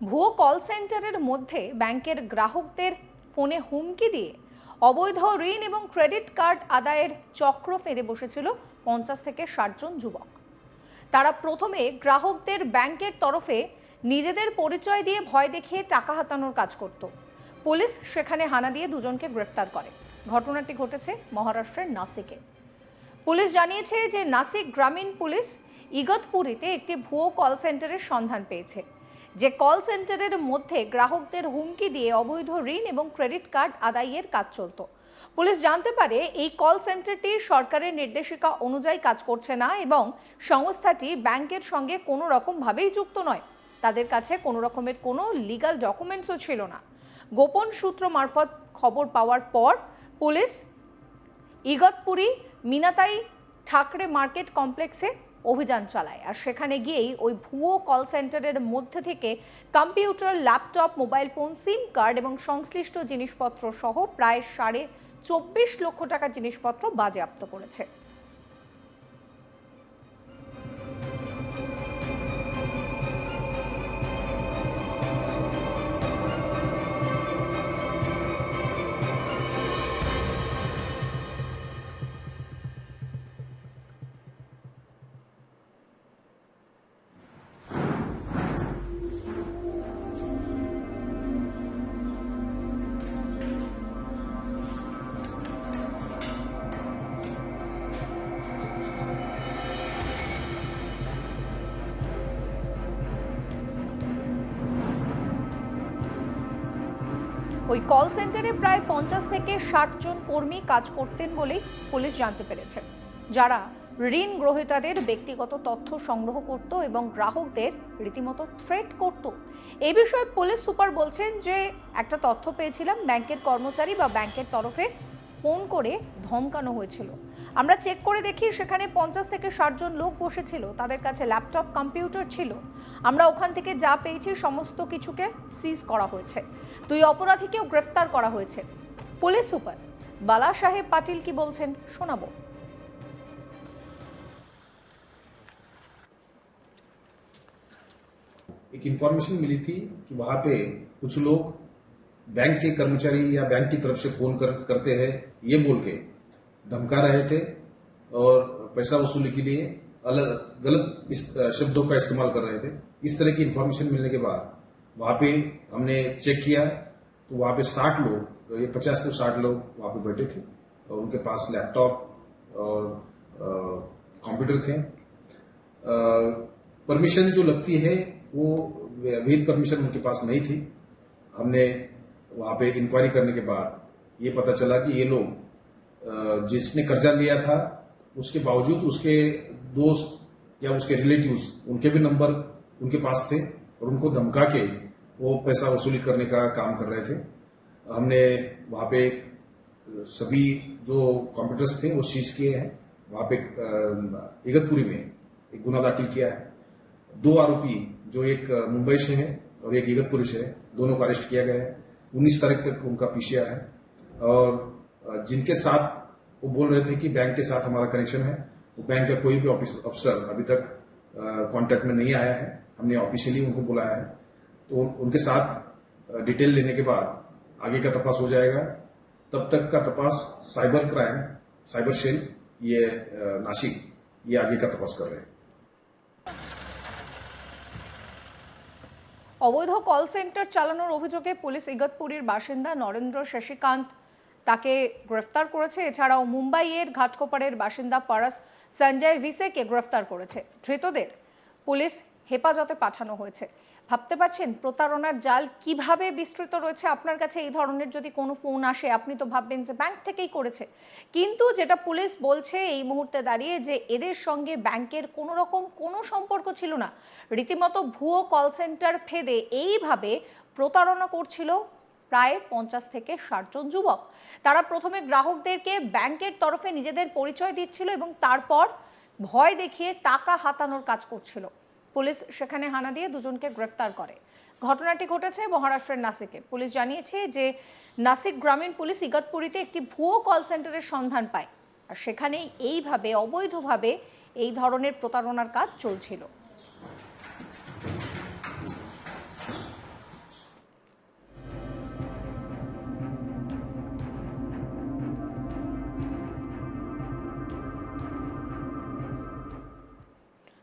ভুয়ো কল সেন্টারের মধ্যে ব্যাংকের গ্রাহকদের ফোনে হুমকি দিয়ে অবৈধ ঋণ এবং ক্রেডিট কার্ড আদায়ের চক্র ফেঁদে বসেছিল পঞ্চাশ থেকে ষাট জন যুবক। তারা প্রথমে গ্রাহকদের ব্যাংকের তরফে নিজেদের পরিচয় দিয়ে ভয় দেখিয়ে টাকা হাতানোর কাজ করত। পুলিশ সেখানে হানা দিয়ে দুজনকে গ্রেফতার করে। ঘটনাটি ঘটেছে মহারাষ্ট্রের নাসিকে। পুলিশ জানিয়েছে যে নাসিক গ্রামীণ পুলিশ ইগতপুরীতে একটি ভুয়ো কল সেন্টারের সন্ধান পেয়েছে। যে কল সেন্টারের মধ্যে গ্রাহকদের হুমকি দিয়ে অবৈধ ঋণ এবং ক্রেডিট কার্ড আদায়ের কাজ চলত। পুলিশ জানতে পারে, এই কল সেন্টারটি সরকারের নির্দেশিকা অনুযায়ী কাজ করছে না এবং সংস্থাটি ব্যাংকের সঙ্গে কোনো রকমভাবেই যুক্ত নয়। তাদের কাছে কোনো রকমের কোনো লিগাল ডকুমেন্টসও ছিল না। গোপন সূত্র মারফত খবর পাওয়ার পর পুলিশ ইগতপুরি মিনাতাই ঠাকরে মার্কেট কমপ্লেক্সে অভিযান চালায়। আর সেখানে গিয়েই ওই ভুয়ো কল সেন্টারের মধ্যে থেকে computer laptop mobile phone SIM card এবং সংশ্লিষ্ট জিনিসপত্র সহ প্রায় সাড়ে চব্বিশ লক্ষ টাকার জিনিসপত্র বাজেয়াপ্ত করেছে। ওই কল সেন্টারে প্রায় পঞ্চাশ থেকে ষাট জন কর্মী কাজ করতেন বলেই পুলিশ জানতে পেরেছে। যারা ঋণ গ্রহীতাদের ব্যক্তিগত তথ্য সংগ্রহ করত এবং গ্রাহকদের রীতিমতো থ্রেট করত। এ বিষয়ে পুলিশ সুপার বলছেন যে, একটা তথ্য পেয়েছিলাম, ব্যাংকের কর্মচারী বা ব্যাংকের তরফে ফোন করে ধমকানো হয়েছিল। আমরা চেক করে দেখি সেখানে পঞ্চাশ থেকে ষাট জন লোক বসেছিল তাদের কাছে ল্যাপটপ কম্পিউটার ছিল আমরা ওখান থেকে যা পেয়েছি সমস্ত কিছুকে সিজ করা হয়েছে দুই অপরাধীকেও গ্রেফতার করা হয়েছে পুলিশ সুপার বালা সাহেব পাটিল কি বলছেন শোনাবো एक इंफॉर्मेशन मिली थी कि वहां पे कुछ लोग बैंक के कर्मचारी या बैंक की तरफ से फोन कर, करते हैं ये बोल के धमका रहे थे और पैसा वसूली के लिए अलग, गलत शब्दों का इस्तेमाल कर रहे थे। इस तरह की इंफॉर्मेशन मिलने के बाद वहाँ पे हमने चेक किया तो वहाँ पे साठ लोग ये पचास से साठ लोग वहाँ पे बैठे थे और उनके पास लैपटॉप और कंप्यूटर थे। परमिशन जो लगती है, वो विद परमिशन उनके पास नहीं थी। हमने वहाँ पे इंक्वायरी करने के बाद ये पता चला कि ये लोग जिसने कर्जा लिया था, उसके बावजूद उसके दोस्त या उसके रिलेटिव्स उनके भी नंबर उनके पास थे और उनको धमका के वो पैसा वसूली करने का काम कर रहे थे। हमने वहाँ पे सभी जो कंप्यूटर्स थे वो सीज किए हैं। वहाँ पे इगतपुरी में एक गुना दाखिल किया है। दो आरोपी, जो एक मुंबई से है और एक इगतपुरी से है, दोनों को अरेस्ट किया गया है। उन्नीस तारीख तक उनका पीसीआर है और जिनके साथ वो बोल रहे थे कि बैंक के साथ हमारा कनेक्शन है वो बैंक का कोई भी ऑफिस अफसर अभी तक कांटेक्ट में नहीं आया है हमने ऑफिशियली उनको बुलाया है तो उन- उनके साथ अ, डिटेल लेने के बाद आगे का तपास हो जाएगा तब तक का तपास साइबर क्राइम साइबर सेल ये अ, नासिक ये आगे का तपास कर रहे हैं অবৈধ কল সেন্টার চালানোর অভিযোগে পুলিশ ইগতপুরীর বাসিন্দা নরেন্দ্র শশীকান্ত তাকে গ্রেফতার করেছে। এছাড়াও মুম্বাইয়ের ঘাটকোপাড়ের বাসিন্দা পারাস সঞ্জয় ভিসেকে গ্রেফতার করেছে। ধৃতদের পুলিশ হেফাজতে পাঠানো হয়েছে। ভাবতে পারছেন প্রতারণার জাল কীভাবে বিস্তৃত রয়েছে? আপনার কাছে এই ধরনের যদি কোনো ফোন আসে, আপনি তো ভাববেন যে ব্যাংক থেকেই করেছে। কিন্তু যেটা পুলিশ বলছে এই মুহূর্তে দাঁড়িয়ে যে এদের সঙ্গে ব্যাংকের কোনো রকম কোনো সম্পর্ক ছিল না। রীতিমতো ভুয়ো কল সেন্টার ফেদে এইভাবে প্রতারণা করছিল প্রায় পঞ্চাশ থেকে ষাট জন যুবক। তারা প্রথমে গ্রাহকদেরকে ব্যাংকের তরফে নিজেদের পরিচয় দিচ্ছিল এবং তারপর ভয় দেখিয়ে টাকা হাতানোর কাজ করছিল। পুলিশ সেখানে হানা দিয়ে দুজনকে গ্রেফতার করে। ঘটনাটি ঘটেছে মহারাষ্ট্রের নাসিকে। পুলিশ জানিয়েছে যে, নাসিক গ্রামীণ পুলিশ ইগতপুরীতে একটি ভুয়ো কল সেন্টারের সন্ধান পায়। আর সেখানেই এইভাবে, অবৈধভাবে এই ধরনের প্রতারণার কাজ চলছিল।